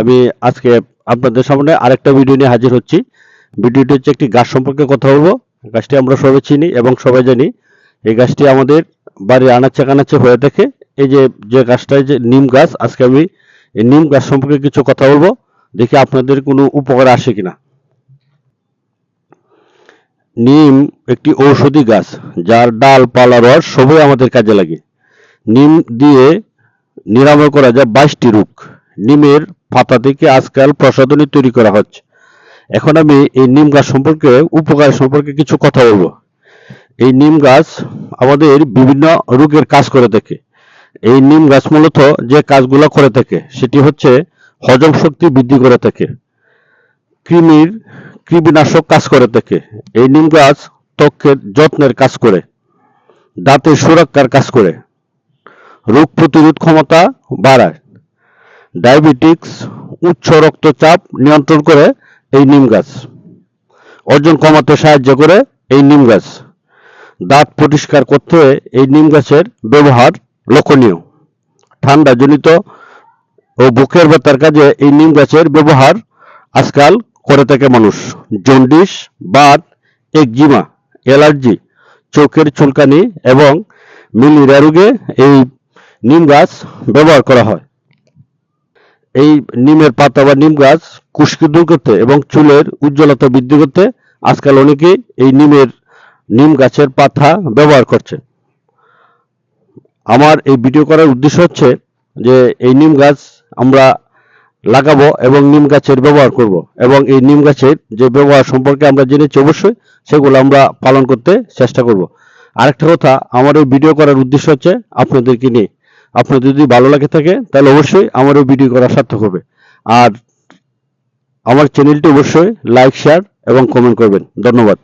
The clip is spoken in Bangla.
আমি আজকে আপনাদের সামনে আরেকটা ভিডিও নিয়ে হাজির হচ্ছি। ভিডিওটি হচ্ছে একটি গাছ সম্পর্কে কথা বলব। গাছটি আমরা সবাই চিনি এবং সবাই জানি। এই গাছটি আমাদের বাড়ির আনাচে কানাচে হয়ে থাকে। এই যে যে গাছটা যে নিম গাছ, আজকে আমি এই নিম গাছ সম্পর্কে কিছু কথা বলব। দেখি আপনাদের কোনো উপকার আসে কিনা। নিম একটি ঔষধি গাছ, যার ডাল, পালা, রস সবই আমাদের কাজে লাগে। নিম দিয়ে নিরাময় করা যায় বাইশটি রোগ নিমের পাতা থেকে আজকাল প্রসাধনী তৈরি করা হচ্ছে। এখন আমি এই নিম গাছ সম্পর্কে, উপকার সম্পর্কে কিছু কথা বলব। এই নিম গাছ আমাদের বিভিন্ন রোগের কাজ করে থাকে। এই নিম গাছ মূলত যে কাজগুলো করে থাকে, সেটি হচ্ছে হজম শক্তি বৃদ্ধি করে থাকে। কৃমির, কৃমিনাশক কাজ করে থাকে। এই নিম গাছ ত্বকের যত্নের কাজ করে, দাঁতের সুরক্ষার কাজ করে। রোগ প্রতিরোধ ক্ষমতা বাড়ায়। ডায়াবেটিক্স, উচ্চ রক্তচাপ নিয়ন্ত্রণ করে এই নিম গাছ। ওজন কমাতে সাহায্য করে এই নিম গাছ। দাঁত পরিষ্কার করতে এই নিম গাছের ব্যবহার লক্ষণীয়। ঠান্ডা জনিত ও বুকের ব্যথার কাজে এই নিম গাছের ব্যবহার আজকাল করে থাকে মানুষ। জন্ডিস, বাত, একজিমা, অ্যালার্জি, চোখের চুলকানি এবং মিলিরিয়া রোগে এই নিম গাছ ব্যবহার করা হয়। এই নিমের পাতা বা নিম গাছ কুষ্কি দূর করতে এবং চুলের উজ্জ্বলতা বৃদ্ধি করতে আজকাল অনেকেই এই নিমের, নিম গাছের পাতা ব্যবহার করছে। আমার এই ভিডিও করার উদ্দেশ্য হচ্ছে যে এই নিম গাছ আমরা লাগাবো এবং নিম গাছের ব্যবহার করব এবং এই নিম গাছের যে ব্যবহার সম্পর্কে আমরা জেনেছি অবশ্যই সেগুলো আমরা পালন করতে চেষ্টা করব। আরেকটা কথা, আমার এই ভিডিও করার উদ্দেশ্য হচ্ছে আপনাদেরকে নিয়ে। আপনাদের যদি ভালো লাগে থাকে, তাহলে অবশ্যই আমারও ভিডিও করা সার্থক হবে। আর আমার চ্যানেলটি অবশ্যই লাইক শেয়ার এবং কমেন্ট করবেন। ধন্যবাদ।